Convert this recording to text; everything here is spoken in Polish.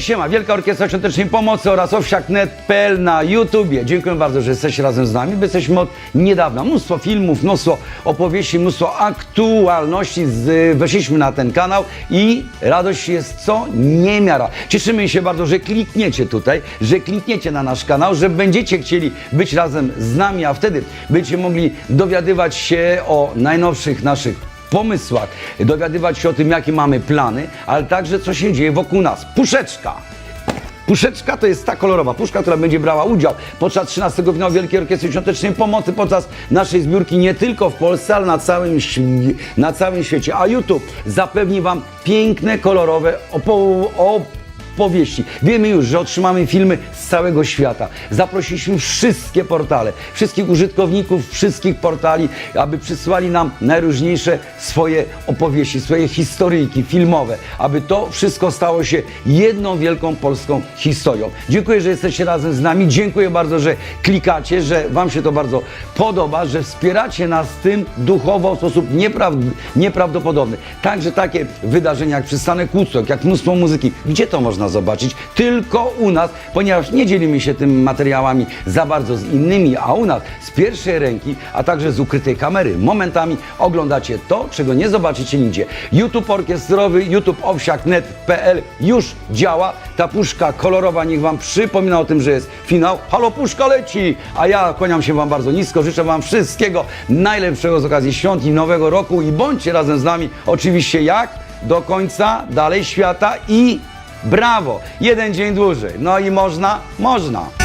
Cześć, Wielka Orkiestra Świątecznej Pomocy oraz owsiak.net.pl na YouTubie. Dziękuję bardzo, że jesteście razem z nami, bo jesteśmy od niedawna. Mnóstwo filmów, mnóstwo opowieści, mnóstwo aktualności. Z, weszliśmy na ten kanał i radość jest co niemiara. Cieszymy się bardzo, że klikniecie tutaj, że klikniecie na nasz kanał, że będziecie chcieli być razem z nami, a wtedy będziecie mogli dowiadywać się o najnowszych naszych pomysłach, dowiadywać się o tym, jakie mamy plany, ale także co się dzieje wokół nas. Puszeczka! Puszeczka to jest ta kolorowa puszka, która będzie brała udział podczas 13 finału Wielkiej Orkiestry Świątecznej Pomocy, podczas naszej zbiórki nie tylko w Polsce, ale na całym, na całym świecie. A YouTube zapewni Wam piękne, kolorowe opo- opowieści. Wiemy już, że otrzymamy filmy z całego świata. Zaprosiliśmy wszystkie portale, wszystkich użytkowników wszystkich portali, aby przysłali nam najróżniejsze swoje opowieści, swoje historyjki filmowe, aby to wszystko stało się jedną wielką polską historią. Dziękuję, że jesteście razem z nami. Dziękuję bardzo, że klikacie, że Wam się to bardzo podoba, że wspieracie nas tym duchowo w sposób nieprawd- nieprawdopodobny. Także takie wydarzenia jak przystanek Woodstock, jak mnóstwo muzyki. Gdzie to można zobaczyć? Tylko u nas, ponieważ nie dzielimy się tym materiałami za bardzo z innymi, a u nas z pierwszej ręki, a także z ukrytej kamery. Momentami oglądacie to, czego nie zobaczycie nigdzie. YouTube orkiestrowy, YouTube owsiak.net.pl już działa. Ta puszka kolorowa niech Wam przypomina o tym, że jest finał. Halo, puszka leci! A ja kłaniam się Wam bardzo nisko. Życzę Wam wszystkiego najlepszego z okazji świąt i nowego roku i bądźcie razem z nami. Oczywiście jak? Do końca, dalej świata i brawo! Jeden dzień dłużej. No i można? Można.